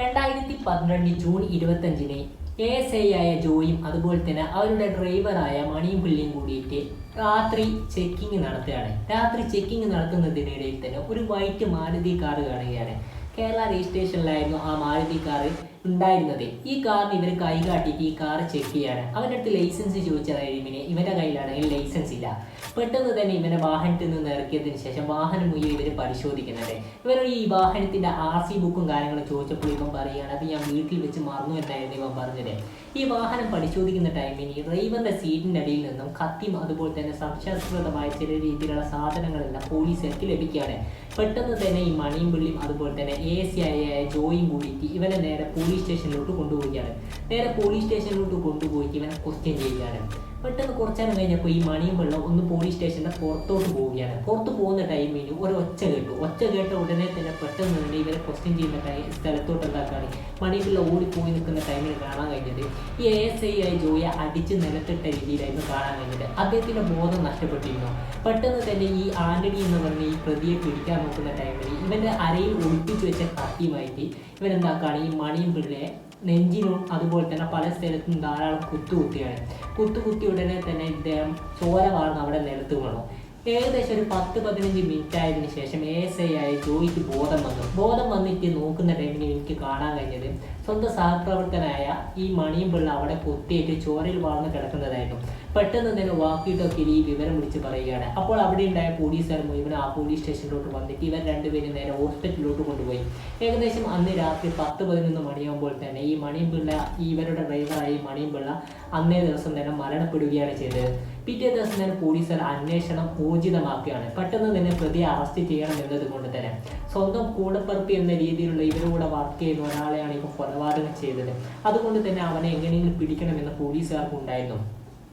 രണ്ടായിരത്തി പന്ത്രണ്ട് ജൂൺ ഇരുപത്തഞ്ചിന് എ എസ് ഐ ആയ ജോയും അതുപോലെ തന്നെ അവരുടെ ഡ്രൈവറായ മണിയും പിള്ളിയും കൂടിയിട്ട് രാത്രി ചെക്കിങ് നടത്തുകയാണ്. രാത്രി ചെക്കിങ് നടത്തുന്നതിനിടയിൽ തന്നെ ഒരു വൈറ്റ് മാരുതി കാർ കാണുകയാണ്. കേരള രജിസ്ട്രേഷനിലായിരുന്നു ആ മാരുതി കാർ ഉണ്ടായിരുന്നത്. ഈ കാറിന് ഇവർ കൈ കാട്ടിയിട്ട് ഈ കാർ ചെക്ക് ചെയ്യാണ്. അവന്റെ അടുത്ത് ലൈസൻസ് ചോദിച്ചതായിരുന്നു പിന്നെ ഇവന്റെ കയ്യിലാണെങ്കിൽ ലൈസൻസ് ഇല്ല. പെട്ടെന്ന് തന്നെ ഇവനെ വാഹനത്തിൽ നിന്ന് ഇറക്കിയതിന് ശേഷം വാഹനം മുഴുവൻ ഇവർ പരിശോധിക്കുന്നുണ്ട്. ഇവർ ഈ വാഹനത്തിന്റെ ആർ സി ബുക്കും കാര്യങ്ങളും ചോദിച്ചപ്പോൾ ഇവൻ പറയുകയാണ് അത് ഞാൻ വീട്ടിൽ വെച്ച് മറന്നു എന്നായിരുന്നു ഇവൻ പറഞ്ഞത്. ഈ വാഹനം പരിശോധിക്കുന്ന ടൈമിൽ ഈ ഡ്രൈവറിന്റെ സീറ്റിന്റെ അടിയിൽ നിന്നും കത്തിയും അതുപോലെ തന്നെ സംശയാസ്പദമായ ചില രീതിയിലുള്ള സാധനങ്ങളെല്ലാം പോലീസുകാർക്ക് ലഭിക്കുകയാണ്. പെട്ടെന്ന് തന്നെ ഈ മണിയും പിള്ളിയും അതുപോലെ തന്നെ എ സി ആയ ജോയും കൂടിയിട്ട് ഇവനെ നേരെ പോലീസ് സ്റ്റേഷനിലോട്ട് കൊണ്ടുപോവുകയാണ്. നേരെ പോലീസ് സ്റ്റേഷനിലോട്ട് കൊണ്ടുപോയി ഇവനെ ക്വസ്റ്റ്യൻ ചെയ്യുകയാണ്. പെട്ടെന്ന് കുറച്ചേരം കഴിഞ്ഞപ്പോൾ ഈ മണിയും വെള്ളം ഒന്ന് പോലീസ് സ്റ്റേഷന്റെ പുറത്തോട്ട് പോവുകയാണ്. പുറത്ത് പോകുന്ന ടൈമിന് ഒരു ഒച്ച കേട്ടു. ഒച്ച കേട്ട ഉടനെ തന്നെ പെട്ടെന്ന് തന്നെ ഇവരെ ക്വസ്റ്റ്യൻ ചെയ്യുന്ന ടൈം സ്ഥലത്തോട്ട് എന്താക്കാണ്? മണിയും പിള്ള ഓടിപ്പോയി നിൽക്കുന്ന ടൈമിൽ കാണാൻ കഴിഞ്ഞത്. ഈ എ എസ് ഐ ആയി ജോയെ അടിച്ച് നിലത്തിട്ട രീതിയിലായിരുന്നു കാണാൻ കഴിഞ്ഞത്. അദ്ദേഹത്തിന്റെ ബോധം നഷ്ടപ്പെട്ടിരുന്നു. പെട്ടെന്ന് തന്നെ ഈ ആന്റണി എന്ന് പറഞ്ഞ ഈ പ്രതിയെ പിടിക്കാൻ നോക്കുന്ന ടൈമിൽ ഇവന്റെ അരയിൽ ഒളിപ്പിച്ച് വെച്ച കത്തിയുമായിട്ട് ഇവരെന്താക്കാണ് ഈ മണിയും പിള്ളയെ നെഞ്ചിനും അതുപോലെ തന്നെ പല സ്ഥലത്തും ധാരാളം കുത്തുകുത്തിയാണ്. കുത്തുകുത്തി ഉടനെ തന്നെ ഇദ്ദേഹം ചോര വാർന്ന് അവിടെ നിലത്ത് വീണു. ഏകദേശം ഒരു പത്ത് പതിനഞ്ച് മിനിറ്റ് ആയതിനു ശേഷം എസ് ഐ ആയി ജോയിക്ക് ബോധം വന്നു. ബോധം വന്നിട്ട് നോക്കുന്ന ടൈമിന് എനിക്ക് കാണാൻ കഴിഞ്ഞത് സ്വന്തം സഹപ്രവർത്തനായ ഈ മണിയും പിള്ള അവിടെ കുത്തിയിട്ട് ചോരയിൽ വാർന്ന് കിടക്കുന്നതായിരുന്നു. പെട്ടെന്ന് തന്നെ വാക്കിയിട്ടൊക്കെ ഈ വിവരം വിളിച്ച് പറയുകയാണ്. അപ്പോൾ അവിടെ ഉണ്ടായ പോലീസുകാർ മുഴുവൻ ആ പോലീസ് സ്റ്റേഷനിലോട്ട് വന്നിട്ട് ഇവർ രണ്ടുപേരും നേരെ ഹോസ്പിറ്റലിലോട്ട് കൊണ്ടുപോയി. ഏകദേശം അന്ന് രാത്രി പത്ത് പതിനൊന്ന് മണിയാകുമ്പോൾ തന്നെ ഈ മണിയും പിള്ള ഇവരുടെ ഡ്രൈവറായി മണിയും പിള്ള അന്നേ ദിവസം തന്നെ മരണപ്പെടുകയാണ് ചെയ്തത്. പിറ്റേ ദിവസം തന്നെ പോലീസുകാർ അന്വേഷണം ഊർജിതമാക്കുകയാണ്. പെട്ടെന്ന് തന്നെ പ്രതിയെ അറസ്റ്റ് ചെയ്യണം എന്നത് കൊണ്ട് തന്നെ. സ്വന്തം കൂടപ്പറപ്പി എന്ന രീതിയിലുള്ള ഇവരുടെ വർക്ക് ചെയ്യുന്ന ഒരാളെയാണ് ഇപ്പോൾ കൊലപാതകം ചെയ്തത്. അതുകൊണ്ട് തന്നെ അവനെ എങ്ങനെയെങ്കിലും പിടിക്കണമെന്ന് പോലീസുകാർക്ക് ഉണ്ടായിരുന്നു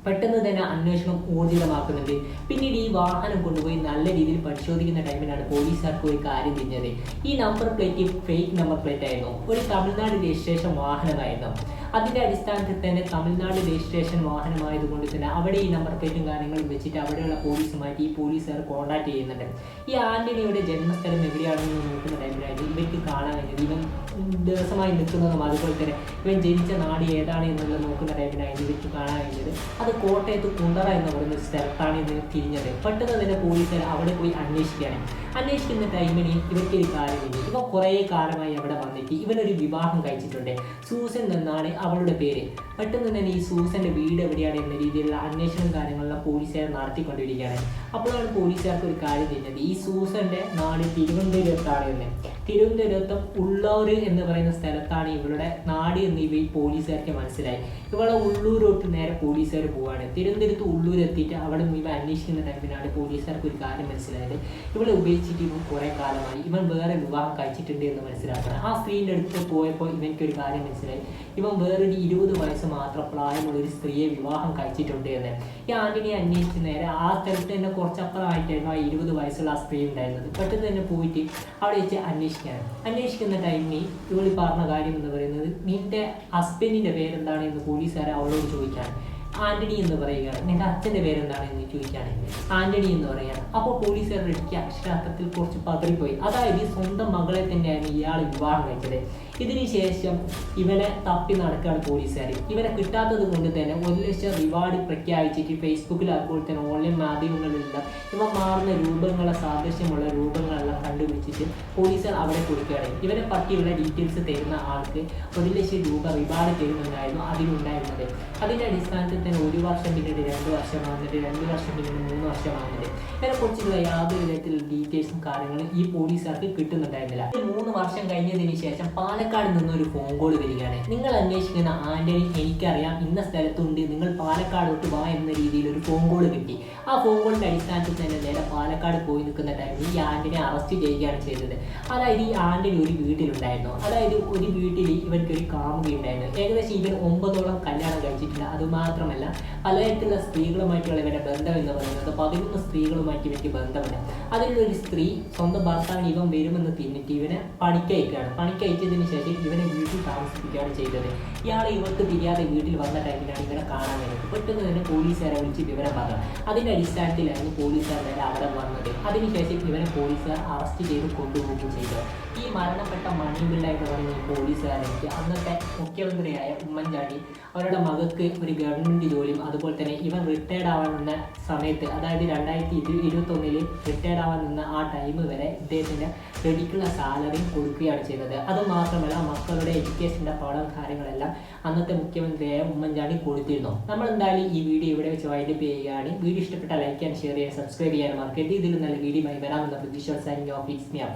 പെട്ടെന്ന് തന്നെ അന്വേഷണം ഊർജിതമാക്കുന്നുണ്ട്. പിന്നീട് ഈ വാഹനം കൊണ്ടുപോയി നല്ല രീതിയിൽ പരിശോധിക്കുന്ന ടൈമിലാണ് പോലീസുകാർക്ക് ഒരു കാര്യം തിരിഞ്ഞത്. ഈ number plate fake number plate ആയിരുന്നു. ഒരു തമിഴ്നാട് രജിസ്ട്രേഷൻ വാഹനമായിരുന്നു. അതിന്റെ അടിസ്ഥാനത്തിൽ തന്നെ തമിഴ്നാട് രജിസ്ട്രേഷൻ വാഹനമായതുകൊണ്ട് തന്നെ അവിടെ ഈ നമ്പർ പ്ലേറ്റും കാര്യങ്ങളും വെച്ചിട്ട് അവിടെയുള്ള പോലീസുമായിട്ട് ഈ പോലീസുകാർ കോൺടാക്ട് ചെയ്യുന്നുണ്ട്. ഈ ആന്റണിയുടെ ജന്മസ്ഥലം എവിടെയാണെന്ന് നോക്കുന്ന ടൈമിലായിട്ട് ഇവയ്ക്ക് കാണാൻ കഴിഞ്ഞത്. ഇവൻ ദിവസമായി നിൽക്കുന്നതും അതുപോലെ തന്നെ ഇവൻ ജനിച്ച നാട് ഏതാണ് എന്നുള്ളത് നോക്കുന്ന ടൈമിലായിട്ട് ഇവയ്ക്ക് കാണാൻ കഴിഞ്ഞത്. അത് കോട്ടയത്ത് കുണ്ടറ എന്ന് പറയുന്ന സ്ഥലത്താണ് ഇത് തിരിഞ്ഞത്. പെട്ടെന്ന് തന്നെ പോലീസുകാർ അവിടെ പോയി അന്വേഷിക്കുകയാണ്. അന്വേഷിക്കുന്ന ടൈമിന് ഇവർക്ക് ഒരു കാര്യമില്ല. ഇവ കുറേ കാലമായി അവിടെ വന്നിട്ട് ഇവനൊരു വിവാഹം കഴിച്ചിട്ടുണ്ട്. സൂസൻ എന്നാണ് അവളുടെ പേര്. പെട്ടെന്ന് തന്നെ ഈ സൂസന്റെ വീട് എവിടെയാണ് എന്ന രീതിയിലുള്ള അന്വേഷണം കാര്യങ്ങളെല്ലാം പോലീസുകാർ നടത്തിക്കൊണ്ടിരിക്കുകയാണ്. അപ്പോഴാണ് പോലീസുകാർക്ക് ഒരു കാര്യം തിരിഞ്ഞത് ഈ സൂസന്റെ നാട് തിരുവനന്തപുരത്താണ് എന്ന്. തിരുവനന്തപുരത്തും ഉള്ളൂർ എന്ന് പറയുന്ന സ്ഥലത്താണ് ഇവളുടെ നാട് എന്ന് ഇവ പോലീസുകാർക്ക് മനസ്സിലായി. ഇവളെ ഉള്ളൂരോട്ട് നേരെ പോലീസുകാർ പോവാണ്. തിരുവനന്തപുരത്ത് ഉള്ളൂർ എത്തിയിട്ട് അവിടെ ഇവ അന്വേഷിക്കുന്ന ടൈമിലാണ് പോലീസുകാർക്ക് ഒരു കാര്യം മനസ്സിലായത്. ഇവളെ ഉപേക്ഷിച്ചിട്ട് ഇവൻ കുറേ കാലമായി. ഇവൻ വേറെ വിവാഹം കഴിച്ചിട്ടുണ്ട് എന്ന് മനസ്സിലാക്കണം. ആ സ്ത്രീന്റെ അടുത്ത് പോയപ്പോൾ ഇവനിക്ക് ഒരു കാര്യം മനസ്സിലായി. ഇവൻ വേറൊരു ഇരുപത് വയസ്സ് മാത്രം പ്രായമുള്ള ഒരു സ്ത്രീയെ വിവാഹം കഴിച്ചിട്ടുണ്ട് എന്ന്. ഈ ആന്റണി അന്വേഷിച്ച് നേരെ ആ സ്ഥലത്ത് തന്നെ കുറച്ചപ്പുറമായിട്ടായിരുന്നു ആ ഇരുപത് വയസ്സുള്ള ആ സ്ത്രീ ഉണ്ടായിരുന്നത്. പെട്ടെന്ന് തന്നെ പോയിട്ട് അവിടെ വെച്ച് അന്വേഷിക്കാൻ അന്വേഷിക്കുന്ന ടൈമിൽ ഇവൾ പറഞ്ഞ കാര്യം എന്ന് പറയുന്നത് നിന്റെ ഹസ്ബൻഡിന്റെ പേരെന്താണ്? എന്ന് പോലീസുകാരെ അവളോട് ചോദിക്കുകയാണ് ആന്റണി എന്ന് പറയുകയാണ്. നിന്റെ അച്ഛന്റെ പേരെന്താണ് എന്ന് ചോദിക്കുകയാണെങ്കിൽ ആന്റണി എന്ന് പറയുകയാണ്. അപ്പോൾ പോലീസുകാരുടെ ഇടയ്ക്ക് അക്ഷരാർത്ഥത്തിൽ കുറച്ച് പതറിപ്പോയി. അതായത് ഈ സ്വന്തം മകളെ തന്നെയാണ് ഇയാൾ വിവാഹം കഴിച്ചത്. ഇതിനുശേഷം ഇവനെ തപ്പി നടക്കുകയാണ് പോലീസുകാർ. ഇവനെ കിട്ടാത്തത് കൊണ്ട് തന്നെ ഒരു ലക്ഷം റിവാർഡ് പ്രഖ്യാപിച്ചിട്ട് ഫേസ്ബുക്കിൽ അതുപോലെ തന്നെ ഓൺലൈൻ മാധ്യമങ്ങളിലെല്ലാം ഇവ മാറുന്ന രൂപങ്ങളെ സാദൃശ്യമുള്ള രൂപങ്ങളെല്ലാം കണ്ടുപിടിച്ചിട്ട് പോലീസുകാർ അവിടെ കൊടുക്കുകയാണ്. ഇവരെ പറ്റിയുള്ള ഡീറ്റെയിൽസ് തരുന്ന ആൾക്ക് ഒരു ലക്ഷം രൂപ റിവാർഡ് തരുമെന്നായിരുന്നു അതിലുണ്ടായിരുന്നത് അതിന്റെ അടിസ്ഥാനത്തിൽ തന്നെ ഒരു വർഷം പിന്നീട് രണ്ട് വർഷം വന്നിട്ട് രണ്ട് വർഷം പിന്നീട് മൂന്ന് വർഷം വന്നിട്ട് ഇതിനെക്കുറിച്ചുള്ള യാതൊരു വിധത്തിലുള്ള ഡീറ്റെയിൽസും കാര്യങ്ങളും ഈ പോലീസുകാർക്ക് കിട്ടുന്നുണ്ടായിരുന്നില്ല. മൂന്ന് വർഷം കഴിഞ്ഞതിന് ശേഷം പാലക്കാട് നിന്നൊരു ഫോൺ കോൾ വരികയാണ്. നിങ്ങൾ അന്വേഷിക്കുന്ന ആന്റണി എനിക്കറിയാം ഇന്ന സ്ഥലത്തുണ്ട് നിങ്ങൾ പാലക്കാടോട്ട് വാ എന്ന രീതിയിൽ ഒരു ഫോൺ കോൾ കിട്ടി. ആ ഫോൺ കോളിന്റെ അടിസ്ഥാനത്തിൽ തന്നെ നേരെ പാലക്കാട് പോയി നിൽക്കുന്ന ടൈമിൽ ഈ ആന്റണി അറസ്റ്റ് ചെയ്യുകയാണ് ചെയ്തത്. അതായത് ഈ ആന്റണി ഒരു വീട്ടിലുണ്ടായിരുന്നു. അതായത് ഒരു വീട്ടിൽ ഇവർക്ക് ഒരു കാമുകയുണ്ടായിരുന്നു ഏകദേശം ഇവൻ ഒമ്പതോളം കല്യാണം കഴിച്ചിട്ടുണ്ട് അതുമാത്രമല്ല പലതരത്തിലുള്ള സ്ത്രീകളുമായിട്ടുള്ള ഇവരുടെ ബന്ധം എന്ന് പറയുന്നത് പതിനൊന്ന് സ്ത്രീകളുമായിട്ട് ഇവർക്ക് ബന്ധമുണ്ട്. അതിലുള്ള ഒരു സ്ത്രീ സ്വന്തം ഭർത്താവിന് ഇവൻ വരുമെന്ന് തിന്നിട്ട് ഇവനെ പണിക്കയക്കുകയാണ്. പണിക്കയച്ചതിന് ശേഷം ഇവനെ വീട്ടിൽ താമസിപ്പിക്കുകയാണ് ചെയ്തത്. ഇയാൾ ഇവർക്ക് തിരിയാതെ വീട്ടിൽ വന്ന ടൈമിലാണ് ഇവനെ കാണാൻ വരുന്നത്. പെട്ടെന്ന് തന്നെ പോലീസുകാരെ വിളിച്ച് വിവരം പറഞ്ഞു അതിന്റെ അടിസ്ഥാനത്തിലായിരുന്നു പോലീസുകാർ അവിടെ വന്നത് അതിനുശേഷം ഇവനെ പോലീസുകാർ അറസ്റ്റ് ചെയ്ത് കൊണ്ടുപോവുകയും ചെയ്ത് ഈ മരണപ്പെട്ട മണിപിള്ള എന്ന് ഈ പോലീസുകാരെനിക്ക് അന്നത്തെ മുഖ്യമന്ത്രിയായ ഉമ്മൻചാണ്ടി അവരുടെ മകൾക്ക് ഒരു ഗവൺമെന്റ് ജോലിയും അതുപോലെ തന്നെ ഇവൻ റിട്ടയർഡ് ആവാൻ നിന്ന സമയത്ത് അതായത് രണ്ടായിരത്തി ഇരു ഇരുപത്തൊന്നിൽ റിട്ടയർഡ് ആവാൻ നിന്ന ആ ടൈം വരെ ഇദ്ദേഹത്തിന്റെ ക്രെഡിറ്റുള്ള സാലറിയും കൊടുക്കുകയാണ് ചെയ്തത്. അത് മാത്രമല്ല മക്കളുടെ എഡ്യൂക്കേഷന്റെ പഠനം കാര്യങ്ങളെല്ലാം അന്നത്തെ മുഖ്യമന്ത്രിയായ ഉമ്മൻചാണ്ടി കൊടുത്തിരുന്നു. നമ്മൾ എന്തായാലും ഈ വീഡിയോ ഇവിടെ വെച്ച് വൈൻഡപ്പ് ചെയ്യുകയാണ്. വീഡിയോ ഇഷ്ടപ്പെട്ട ലൈക്ക് ആൻഡ് ഷെയർ ചെയ്യാൻ സബ്സ്ക്രൈബ് ചെയ്യാൻ മറക്കരുത്. ഇതിൽ നല്ല വീഡിയോ വരാമെന്ന പ്രതീക്ഷ ja, fix mehr.